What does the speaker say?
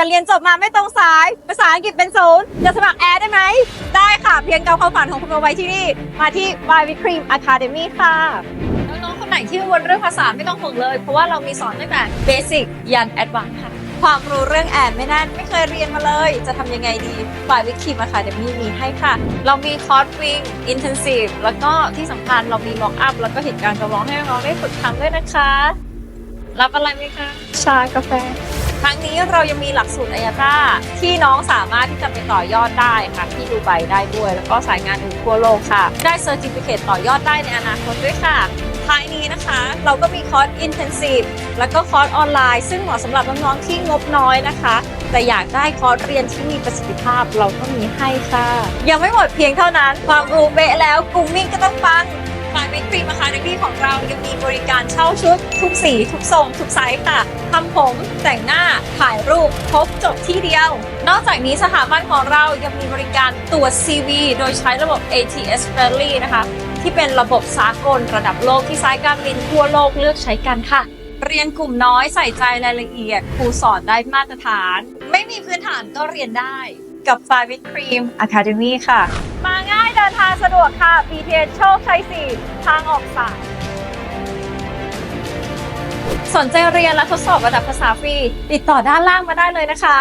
แต่เรียนจบมาไม่ตรงสาย ภาษาอังกฤษเป็นศูนย์จะสมัครแอร์ได้ไหม ได้ค่ะ เพียงเกาความฝันของคุณเอาไว้ที่นี่ มาที่ y w i Cream Academy ค่ะ น้องๆคนไหนที่วลเรื่องภาษาไม่ต้องห่วงเลย เพราะว่าเรามีสอนตั้งแต่ Basic ยัน Advanced ค่ะ ความรู้เรื่องแอนไม่แน่นไม่เคยเรียนมาเลย จะทำยังไงดี y w i Cream Academy มีให้ค่ะ เรามีคอร์สวิ่ง Intensive แล้วก็ที่สำคัญเรามี mock up แล้วก็เหตุการณ์จำลองให้น้องๆได้ฝึกทำด้วยนะคะ รับอะไรไหมคะ ชากาแฟ ทั้งนี้เรายังมีหลักสูตรอายาต้าที่น้องสามารถที่จะไปต่อยอดได้ค่ะที่ดูไบได้ด้วย แล้วก็สายงานอื่นทั่วโลกค่ะ ได้เซอร์ติฟิเคตต่อยอดได้ในอนาคตด้วยค่ะท้ายนี้นะคะ เราก็มีคอร์ส Intensive แล้วก็คอร์สออนไลน์ ซึ่งเหมาะสำหรับน้องๆที่งบน้อยนะคะ แต่อยากได้คอร์สเรียนที่มีประสิทธิภาพเราก็มีให้ค่ะ ยังไม่หมดเพียงเท่านั้น ความรู้เบะแล้วกลุ่มมิ่งก็ต้องปัง ของเรายังมีบริการเช่าชุด ทุกสี ทุกทรง ทุกไซส์ค่ะทำผมแต่งหน้าถ่ายรูปครบจบที่เดียว นอกจากนี้สถาบันของเรายังมีบริการตรวจ CV โดยใช้ระบบ ATS Friendly นะคะ ที่เป็นระบบสากลระดับโลกที่สายการบินทั่วโลกเลือกใช้กันค่ะ เรียนกลุ่มน้อยใส่ใจรายละเอียดครูสอนได้มาตรฐาน ไม่มีพื้นฐานก็เรียนได้ กับ f i v e Cream Academy ค่ะ มาง่ายเดินทางสะดวกค่ะ BTS โชคชัย 4 ทางออกสายสนใจเรียนและทดสอบระดับภาษาฟรี ติดต่อด้านล่างมาได้เลยนะคะ